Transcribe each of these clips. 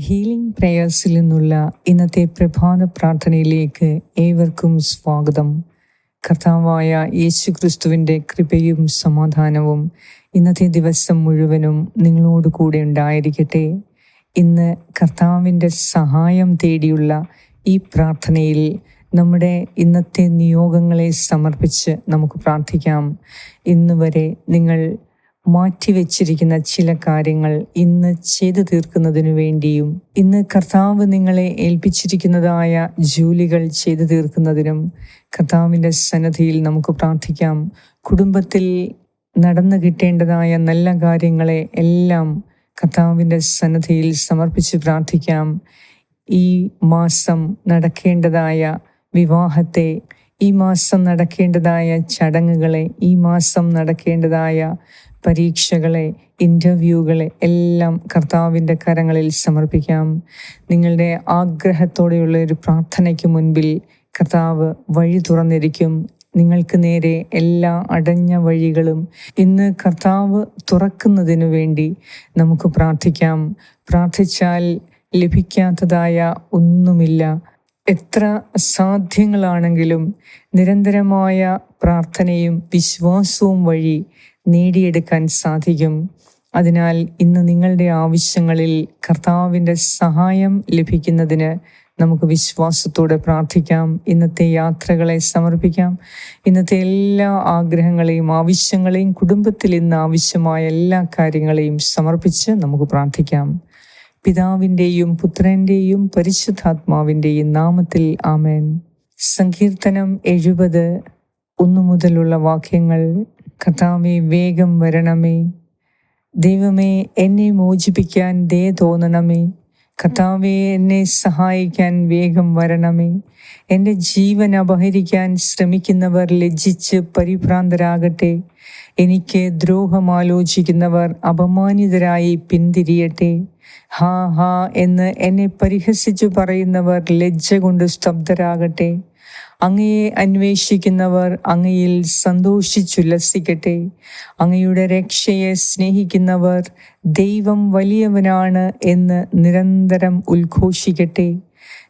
Healing പ്രേയേഴ്സിൽ നിന്നുള്ള ഇന്നത്തെ പ്രഭാത പ്രാർത്ഥനയിലേക്ക് ഏവർക്കും സ്വാഗതം. കർത്താവായ യേശു ക്രിസ്തുവിന്റെ കൃപയും സമാധാനവും ഇന്നത്തെ ദിവസം മുഴുവനും നിങ്ങളോട് കൂടെ ഉണ്ടായിരിക്കട്ടെ. ഇന്ന് കർത്താവിന്റെ സഹായം തേടിയുള്ള ഈ പ്രാർത്ഥനയിൽ നമ്മുടെ ഇന്നത്തെ നിയോഗങ്ങളെ സമർപ്പിച്ച് നമുക്ക് പ്രാർത്ഥിക്കാം. ഇന്ന് വരെ നിങ്ങൾ മാറ്റിവെച്ചിരിക്കുന്ന ചില കാര്യങ്ങൾ ഇന്ന് ചെയ്തു തീർക്കുന്നതിനു വേണ്ടിയും ഇന്ന് കർത്താവ് നിങ്ങളെ ഏൽപ്പിച്ചിരിക്കുന്നതായ ജോലികൾ ചെയ്തു തീർക്കുന്നതിനും കർത്താവിന്റെ സന്നദ്ധിയിൽ നമുക്ക് പ്രാർത്ഥിക്കാം. കുടുംബത്തിൽ നടന്നു കിട്ടേണ്ടതായ നല്ല കാര്യങ്ങളെ എല്ലാം കർത്താവിന്റെ സന്നദ്ധിയിൽ സമർപ്പിച്ച് പ്രാർത്ഥിക്കാം. ഈ മാസം നടക്കേണ്ടതായ വിവാഹത്തെ ഈ മാസം നടക്കേണ്ടതായ ചടങ്ങുകളെ ഈ മാസം നടക്കേണ്ടതായ പരീക്ഷകളെ ഇന്റർവ്യൂകളെ എല്ലാം കർത്താവിന്റെ കരങ്ങളിൽ സമർപ്പിക്കാം. നിങ്ങളുടെ ആഗ്രഹത്തോടെയുള്ള ഒരു പ്രാർത്ഥനയ്ക്ക് മുൻപിൽ കർത്താവ് വഴി തുറന്നിരിക്കും. നിങ്ങൾക്ക് നേരെ എല്ലാ അടഞ്ഞ വഴികളും ഇന്ന് കർത്താവ് തുറക്കുന്നതിനു വേണ്ടി നമുക്ക് പ്രാർത്ഥിക്കാം. പ്രാർത്ഥിച്ചാൽ ലഭിക്കാത്തതായ ഒന്നുമില്ല. എത്ര സാധ്യങ്ങളാണെങ്കിലും നിരന്തരമായ പ്രാർത്ഥനയും വിശ്വാസവും വഴി നേടിയെടുക്കാൻ സാധിക്കും. അതിനാൽ ഇന്ന് നിങ്ങളുടെ ആവശ്യങ്ങളിൽ കർത്താവിന്റെ സഹായം ലഭിക്കുന്നതിന് നമുക്ക് വിശ്വാസത്തോടെ പ്രാർത്ഥിക്കാം. ഇന്നത്തെ യാത്രകളെ സമർപ്പിക്കാം. ഇന്നത്തെ എല്ലാ ആഗ്രഹങ്ങളെയും ആവശ്യങ്ങളെയും കുടുംബത്തിൽ ഇന്ന് ആവശ്യമായ എല്ലാ കാര്യങ്ങളെയും സമർപ്പിച്ച് നമുക്ക് പ്രാർത്ഥിക്കാം. പിതാവിന്റെയും പുത്രന്റെയും പരിശുദ്ധാത്മാവിന്റെയും നാമത്തിൽ ആമേൻ. സങ്കീർത്തനം എഴുപത് ഒന്നു മുതലുള്ള വാക്യങ്ങൾ കർത്താവെ വേഗം വരണമേ. ദൈവമേ എന്നെ മോചിപ്പിക്കാൻ ദേ തോന്നണമേ. കർത്താവെ എന്നെ സഹായിക്കാൻ വേഗം വരണമേ. എന്റെ ജീവൻ അപഹരിക്കാൻ ശ്രമിക്കുന്നവർ ലജ്ജിച്ച് പരിഭ്രാന്തരാകട്ടെ. എനിക്ക് ദ്രോഹമാലോചിക്കുന്നവർ അപമാനിതരായി പിന്തിരിയട്ടെ. ഹാ ഹാ എന്ന് എന്നെ പരിഹസിച്ചു പറയുന്നവർ ലജ്ജ കൊണ്ട് സ്തബ്ധരാകട്ടെ. അങ്ങയെ അന്വേഷിക്കുന്നവർ അങ്ങയിൽ സന്തോഷിച്ചുല്ലസിക്കട്ടെ അങ്ങയുടെ രക്ഷയെ സ്നേഹിക്കുന്നവർ ദൈവം വലിയവനാണ് എന്ന് നിരന്തരം ഉദ്ഘോഷിക്കട്ടെ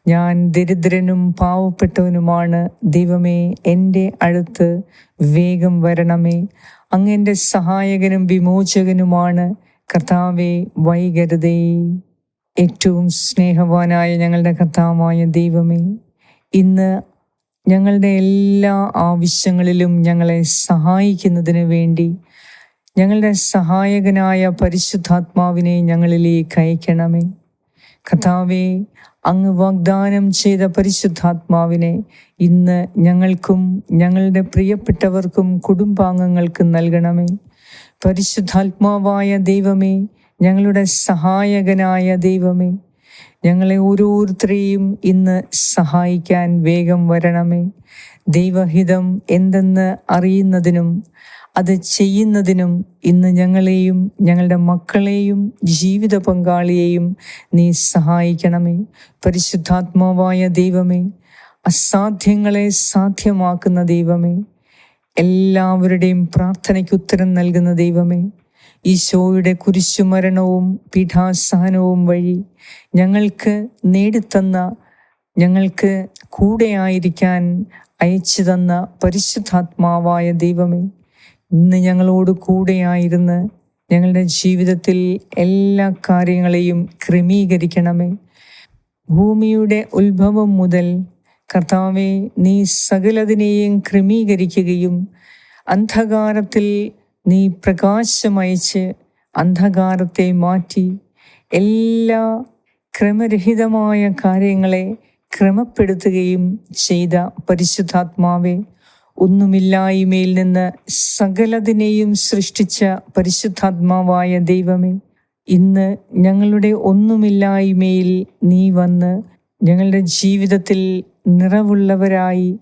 ഞാൻ ദരിദ്രനും പാവപ്പെട്ടവനുമാണ്. ദൈവമേ എന്റെ അടുത്ത് വേഗം വരണമേ. അങ്ങന്റെ സഹായകനും വിമോചകനുമാണ്. കർത്താവെ വൈകരുതേ. ഏറ്റവും സ്നേഹവാനായ ഞങ്ങളുടെ കർത്താവായ ദൈവമേ ഇന്ന് ഞങ്ങളുടെ എല്ലാ ആവശ്യങ്ങളിലും ഞങ്ങളെ സഹായിക്കുന്നതിന് വേണ്ടി ഞങ്ങളുടെ സഹായകനായ പരിശുദ്ധാത്മാവിനെ ഞങ്ങളിലേക്ക് അയക്കണമേ. കഥാവെ അങ്ങ് വാഗ്ദാനം ചെയ്ത പരിശുദ്ധാത്മാവിനെ ഇന്ന് ഞങ്ങൾക്കും ഞങ്ങളുടെ പ്രിയപ്പെട്ടവർക്കും കുടുംബാംഗങ്ങൾക്കും നൽകണമേ. പരിശുദ്ധാത്മാവായ ദൈവമേ ഞങ്ങളുടെ സഹായകനായ ദൈവമേ ഞങ്ങളെ ഓരോരുത്തരെയും ഇന്ന് സഹായിക്കാൻ വേഗം വരണമേ. ദൈവഹിതം എന്തെന്ന് അറിയുന്നതിനും അത് ചെയ്യുന്നതിനും ഇന്ന് ഞങ്ങളെയും ഞങ്ങളുടെ മക്കളെയും ജീവിത പങ്കാളിയെയും നീ സഹായിക്കണമേ. പരിശുദ്ധാത്മാവായ ദൈവമേ അസാധ്യങ്ങളെ സാധ്യമാക്കുന്ന ദൈവമേ എല്ലാവരുടെയും പ്രാർത്ഥനയ്ക്ക് ഉത്തരം നൽകുന്ന ദൈവമേ ഈശോയുടെ കുരിശുമരണവും പീഠാസഹനവും വഴി ഞങ്ങൾക്ക് നേടിത്തന്ന ഞങ്ങൾക്ക് കൂടെയായിരിക്കാൻ അയച്ചു തന്ന പരിശുദ്ധാത്മാവായ ദൈവമേ ഇന്ന് ഞങ്ങളോട് കൂടെയായിരുന്ന് ഞങ്ങളുടെ ജീവിതത്തിൽ എല്ലാ കാര്യങ്ങളെയും ക്രമീകരിക്കണമേ. ഭൂമിയുടെ ഉത്ഭവം മുതൽ കർത്താവെ നീ സകലതിനെയും ക്രമീകരിക്കുകയും അന്ധകാരത്തിൽ നീ പ്രകാശമയച്ച് അന്ധകാരത്തെ മാറ്റി എല്ലാ ക്രമരഹിതമായ കാര്യങ്ങളെ ക്രമപ്പെടുത്തുകയും ചെയ്ത പരിശുദ്ധാത്മാവെ ഒന്നുമില്ലായ്മയിൽ നിന്ന് സകലതിനെയും സൃഷ്ടിച്ച പരിശുദ്ധാത്മാവായ ദൈവമേ ഇന്ന് ഞങ്ങളുടെ ഒന്നുമില്ലായ്മയിൽ നീ വന്ന് ഞങ്ങളുടെ ജീവിതത്തിൽ നിറവുള്ളവരായി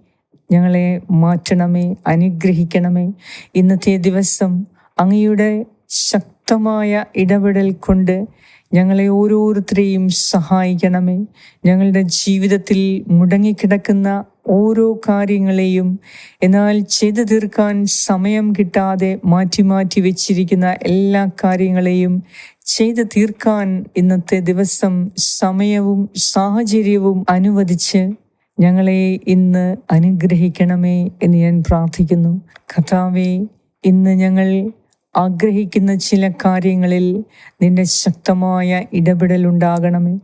ഞങ്ങളെ മാറ്റണമേ അനുഗ്രഹിക്കണമേ. ഇന്നത്തെ ദിവസം അങ്ങയുടെ ശക്തമായ ഇടപെടൽ കൊണ്ട് ഞങ്ങളെ ഓരോരുത്തരെയും സഹായിക്കണമേ. ഞങ്ങളുടെ ജീവിതത്തിൽ മുടങ്ങിക്കിടക്കുന്ന ഓരോ കാര്യങ്ങളെയും എന്നാൽ ചെയ്തു തീർക്കാൻ സമയം കിട്ടാതെ മാറ്റി മാറ്റി വെച്ചിരിക്കുന്ന എല്ലാ കാര്യങ്ങളെയും ചെയ്തു തീർക്കാൻ ഇന്നത്തെ ദിവസം സമയവും സാഹചര്യവും അനുവദിച്ച് ഞങ്ങളെ ഇന്ന് അനുഗ്രഹിക്കണമേ എന്ന് ഞാൻ പ്രാർത്ഥിക്കുന്നു. കഥാവെ ഇന്ന് ഞങ്ങൾ ആഗ്രഹിക്കുന്ന ചില കാര്യങ്ങളിൽ നിന്റെ ശക്തമായ ഇടപെടൽ ഉണ്ടാകണമേ.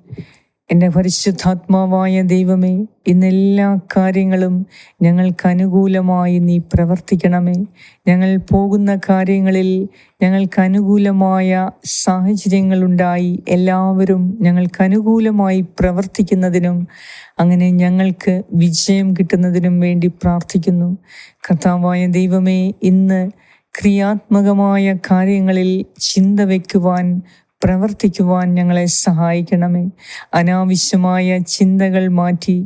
എന്റെ പരിശുദ്ധാത്മാവായ ദൈവമേ ഇന്നെല്ലാ കാര്യങ്ങളും ഞങ്ങൾക്ക് അനുകൂലമായി നീ പ്രവർത്തിക്കണമേ. ഞങ്ങൾ പോകുന്ന കാര്യങ്ങളിൽ ഞങ്ങൾക്ക് അനുകൂലമായ സാഹചര്യങ്ങളുണ്ടായി എല്ലാവരും ഞങ്ങൾക്ക് അനുകൂലമായി പ്രവർത്തിക്കുന്നതിനും അങ്ങനെ ഞങ്ങൾക്ക് വിജയം കിട്ടുന്നതിനും വേണ്ടി പ്രാർത്ഥിക്കുന്നു. കർത്താവായ ദൈവമേ ഇന്ന് ക്രിയാത്മകമായ കാര്യങ്ങളിൽ ചിന്ത വയ്ക്കുവാൻ പ്രവർത്തിക്കുവാൻ ഞങ്ങളെ സഹായിക്കണമേ. അനാവശ്യമായ ചിന്തകൾ മാറ്റി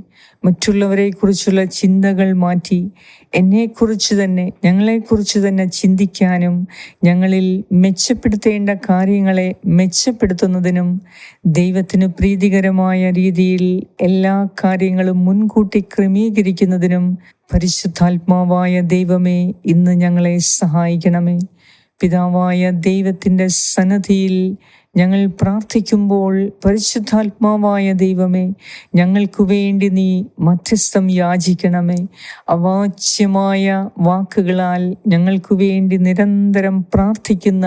മറ്റുള്ളവരെക്കുറിച്ചുള്ള ചിന്തകൾ മാറ്റി എന്നെക്കുറിച്ച് തന്നെ ഞങ്ങളെക്കുറിച്ച് തന്നെ ചിന്തിക്കാനും ഞങ്ങളിൽ മെച്ചപ്പെടുത്തേണ്ട കാര്യങ്ങളെ മെച്ചപ്പെടുത്തുന്നതിനും ദൈവത്തിന് പ്രീതികരമായ രീതിയിൽ എല്ലാ കാര്യങ്ങളും മുൻകൂട്ടി ക്രമീകരിക്കുന്നതിനും പരിശുദ്ധാത്മാവായ ദൈവമേ ഇന്ന് ഞങ്ങളെ സഹായിക്കണമേ. പിതാവായ ദൈവത്തിന്റെ സന്നദ്ധിയിൽ ഞങ്ങൾ പ്രാർത്ഥിക്കുമ്പോൾ പരിശുദ്ധാത്മാവായ ദൈവമേ ഞങ്ങൾക്കു വേണ്ടി നീ മധ്യസ്ഥം യാചിക്കണമേ. അവാച്യമായ വാക്കുകളാൽ ഞങ്ങൾക്കു വേണ്ടി നിരന്തരം പ്രാർത്ഥിക്കുന്ന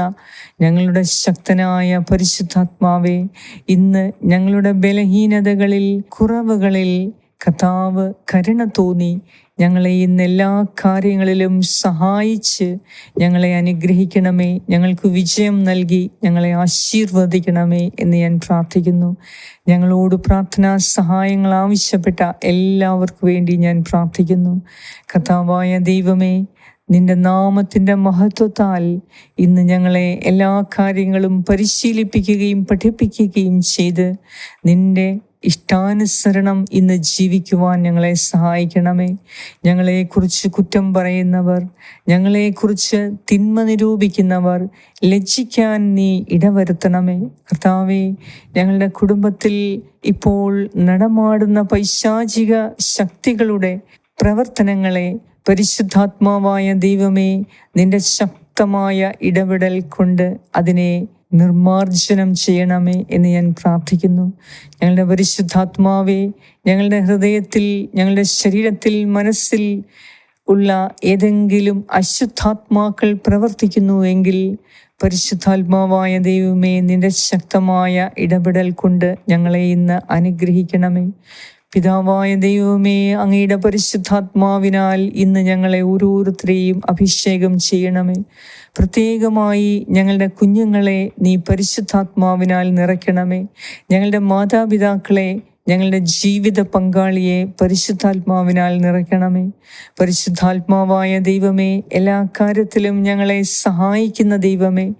ഞങ്ങളുടെ ശക്തനായ പരിശുദ്ധാത്മാവേ ഇന്ന് ഞങ്ങളുടെ ബലഹീനതകളിൽ കുറവുകളിൽ കഥാവ് കരുണ തോന്നി ഞങ്ങളെ ഇന്ന് എല്ലാ കാര്യങ്ങളിലും സഹായിച്ച് ഞങ്ങളെ അനുഗ്രഹിക്കണമേ ഞങ്ങൾക്ക് വിജയം നൽകി ഞങ്ങളെ ആശീർവദിക്കണമേ എന്ന് ഞാൻ പ്രാർത്ഥിക്കുന്നു. ഞങ്ങളോട് പ്രാർത്ഥനാ സഹായങ്ങൾ ആവശ്യപ്പെട്ട എല്ലാവർക്കും വേണ്ടി ഞാൻ പ്രാർത്ഥിക്കുന്നു. കഥാവായ ദൈവമേ നിന്റെ നാമത്തിന്റെ മഹത്വത്താൽ ഇന്ന് ഞങ്ങളെ എല്ലാ കാര്യങ്ങളും പരിശീലിപ്പിക്കുകയും പഠിപ്പിക്കുകയും ചെയ്ത് നിന്റെ ഇഷ്ടാനുസരണം ഇന്ന് ജീവിക്കുവാൻ ഞങ്ങളെ സഹായിക്കണമേ. ഞങ്ങളെക്കുറിച്ച് കുറ്റം പറയുന്നവർ ഞങ്ങളെക്കുറിച്ച് തിന്മ നിരൂപിക്കുന്നവർ ലജ്ജിക്കാൻ നീ ഇടവരുത്തണമേ. കർത്താവേ ഞങ്ങളുടെ കുടുംബത്തിൽ ഇപ്പോൾ നടമാടുന്ന പൈശാചിക ശക്തികളുടെ പ്രവർത്തനങ്ങളെ പരിശുദ്ധാത്മാവായ ദൈവമേ നിന്റെ ശക്തമായ ഇടപെടൽ കൊണ്ട് അതിനെ നിർമാർജനം ചെയ്യണമേ എന്ന് ഞാൻ പ്രാർത്ഥിക്കുന്നു. ഞങ്ങളുടെ പരിശുദ്ധാത്മാവെ ഞങ്ങളുടെ ഹൃദയത്തിൽ ഞങ്ങളുടെ ശരീരത്തിൽ മനസ്സിൽ ഉള്ള ഏതെങ്കിലും അശുദ്ധാത്മാക്കൾ പ്രവർത്തിക്കുന്നു എങ്കിൽ പരിശുദ്ധാത്മാവായ ദൈവമേ നിന്റെ ശക്തമായ ഇടപെടൽ കൊണ്ട് ഞങ്ങളെ ഇന്ന് അനുഗ്രഹിക്കണമേ. പിതാവായ ദൈവമേ അങ്ങയുടെ പരിശുദ്ധാത്മാവിനാൽ ഇന്ന് ഞങ്ങളെ ഓരോരുത്തരെയും അഭിഷേകം ചെയ്യണമേ. പ്രത്യേകമായി ഞങ്ങളുടെ കുഞ്ഞുങ്ങളെ നീ പരിശുദ്ധാത്മാവിനാൽ നിറയ്ക്കണമേ. ഞങ്ങളുടെ മാതാപിതാക്കളെ ഞങ്ങളുടെ ജീവിത പങ്കാളിയെ പരിശുദ്ധാത്മാവിനാൽ നിറയ്ക്കണമേ. പരിശുദ്ധാത്മാവായ ദൈവമേ എല്ലാ കാര്യത്തിലും ഞങ്ങളെ സഹായിക്കുന്ന ദൈവമേ.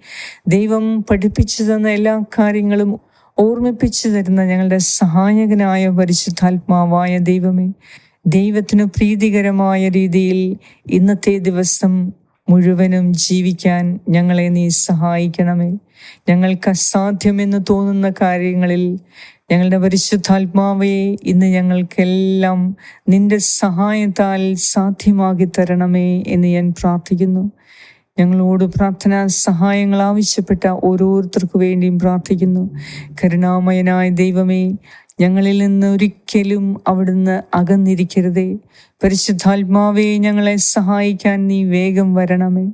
ദൈവം പഠിപ്പിച്ചു തന്ന എല്ലാ കാര്യങ്ങളും ഓർമ്മിപ്പിച്ചു തരുന്ന ഞങ്ങളുടെ സഹായകനായ പരിശുദ്ധാത്മാവായ ദൈവമേ ദൈവത്തിനു പ്രീതികരമായ രീതിയിൽ ഇന്നത്തെ ദിവസം മുഴുവനും ജീവിക്കാൻ ഞങ്ങളെ നീ സഹായിക്കണമേ. ഞങ്ങൾക്ക് അസാധ്യമെന്ന് തോന്നുന്ന കാര്യങ്ങളിൽ ഞങ്ങളുടെ പരിശുദ്ധാത്മാവേ ഇന്ന് ഞങ്ങൾക്കെല്ലാം നിന്റെ സഹായത്താൽ സാധ്യമാക്കി തരണമേ എന്ന് ഞാൻ പ്രാർത്ഥിക്കുന്നു. ഞങ്ങളോട് പ്രാർത്ഥനാ സഹായങ്ങൾ ആവശ്യപ്പെട്ട ഓരോരുത്തർക്കു വേണ്ടിയും പ്രാർത്ഥിക്കുന്നു. കരുണാമയനായ ദൈവമേ ഞങ്ങളിൽ നിന്ന് ഒരിക്കലും അവിടുന്ന് അകന്നിരിക്കരുതേ. പരിശുദ്ധാത്മാവേ ഞങ്ങളെ സഹായിക്കാൻ നീ വേഗം വരണമേ.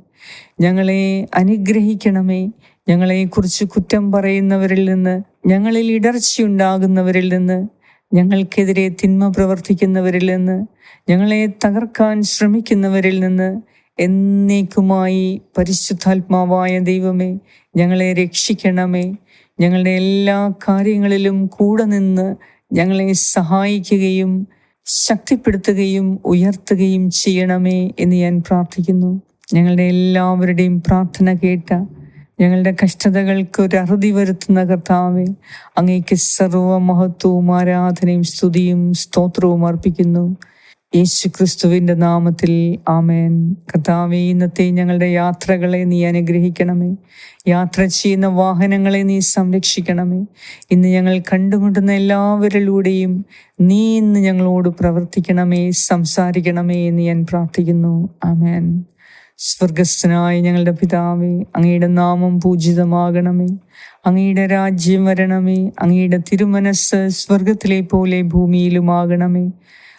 ഞങ്ങളെ അനുഗ്രഹിക്കണമേ. ഞങ്ങളെക്കുറിച്ച് കുറ്റം പറയുന്നവരിൽ നിന്ന് ഞങ്ങളിൽ ഇടർച്ചയുണ്ടാകുന്നവരിൽ നിന്ന് ഞങ്ങൾക്കെതിരെ തിന്മ പ്രവർത്തിക്കുന്നവരിൽ നിന്ന് ഞങ്ങളെ തകർക്കാൻ ശ്രമിക്കുന്നവരിൽ നിന്ന് എന്നേക്കുമായി പരിശുദ്ധാത്മാവായ ദൈവമേ ഞങ്ങളെ രക്ഷിക്കണമേ. ഞങ്ങളുടെ എല്ലാ കാര്യങ്ങളിലും കൂടെ നിന്ന് ഞങ്ങളെ സഹായിക്കുകയും ശക്തിപ്പെടുത്തുകയും ഉയർത്തുകയും ചെയ്യണമേ എന്ന് ഞാൻ പ്രാർത്ഥിക്കുന്നു. ഞങ്ങളുടെ എല്ലാവരുടെയും പ്രാർത്ഥന കേട്ട ഞങ്ങളുടെ കഷ്ടതകൾക്ക് ഒരു അറുതി വരുത്തുന്ന കർത്താവെ അങ്ങേക്ക് സർവ മഹത്വവും ആരാധനയും സ്തുതിയും സ്തോത്രവും അർപ്പിക്കുന്നു. യേശു ക്രിസ്തുവിന്റെ നാമത്തിൽ ആമേൻ. കർത്താവെ ഇന്നത്തെ ഞങ്ങളുടെ യാത്രകളെ നീ അനുഗ്രഹിക്കണമേ. യാത്ര ചെയ്യുന്ന വാഹനങ്ങളെ നീ സംരക്ഷിക്കണമേ. ഇന്ന് ഞങ്ങൾ കണ്ടുമുട്ടുന്ന എല്ലാവരിലൂടെയും നീ ഇന്ന് ഞങ്ങളോട് പ്രവർത്തിക്കണമേ സംസാരിക്കണമേ എന്ന് ഞാൻ പ്രാർത്ഥിക്കുന്നു. ആമേൻ. സ്വർഗസ്ഥനായ ഞങ്ങളുടെ പിതാവേ അങ്ങയുടെ നാമം പൂജിതമാകണമേ. അങ്ങയുടെ രാജ്യം വരണമേ. അങ്ങയുടെ തിരുമനസ് സ്വർഗത്തിലെ പോലെ ഭൂമിയിലുമാകണമേ.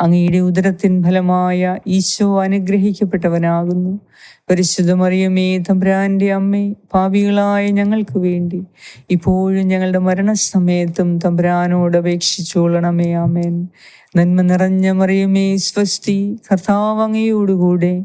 അങ്ങയുടെ ഉദരത്തിൻ ഫലമായ ഈശോ അനുഗ്രഹിക്കപ്പെട്ടവനാകുന്നു. പരിശുദ്ധമറിയമേ തമ്പ്രാന്റെ അമ്മേ പാപികളായ ഞങ്ങൾക്ക് വേണ്ടി. ഇപ്പോഴും ഞങ്ങളുടെ മരണസമയത്തും തമ്പ്രാനോട് അപേക്ഷിച്ചോളണമേ ആമേൻ. നന്മ നിറഞ്ഞ മറിയമേ സ്വസ്തി കർത്താവ് അങ്ങയോടുകൂടെ.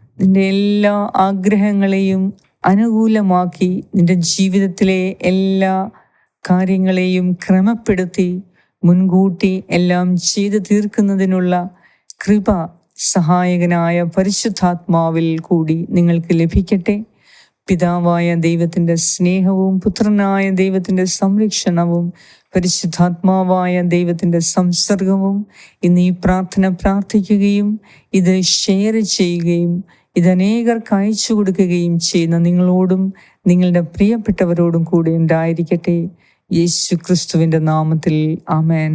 നിന്റെ എല്ലാ ആഗ്രഹങ്ങളെയും അനുകൂലമാക്കി നിന്റെ ജീവിതത്തിലെ എല്ലാ കാര്യങ്ങളെയും ക്രമപ്പെടുത്തി മുൻകൂട്ടി എല്ലാം ചെയ്തു തീർക്കുന്നതിനുള്ള കൃപ സഹായകനായ പരിശുദ്ധാത്മാവിൽ കൂടി നിങ്ങൾക്ക് ലഭിക്കട്ടെ. പിതാവായ ദൈവത്തിന്റെ സ്നേഹവും പുത്രനായ ദൈവത്തിന്റെ സംരക്ഷണവും പരിശുദ്ധാത്മാവായ ദൈവത്തിന്റെ സംസർഗവും ഇന്ന് ഈ പ്രാർത്ഥന പ്രാർത്ഥിക്കുകയും ഇത് ഷെയർ ചെയ്യുകയും ഇത് അനേകർക്ക് അയച്ചു കൊടുക്കുകയും ചെയ്യുന്ന നിങ്ങളോടും നിങ്ങളുടെ പ്രിയപ്പെട്ടവരോടും കൂടെ ഉണ്ടായിരിക്കട്ടെ. യേശു ക്രിസ്തുവിന്റെ നാമത്തിൽ. ആമേൻ.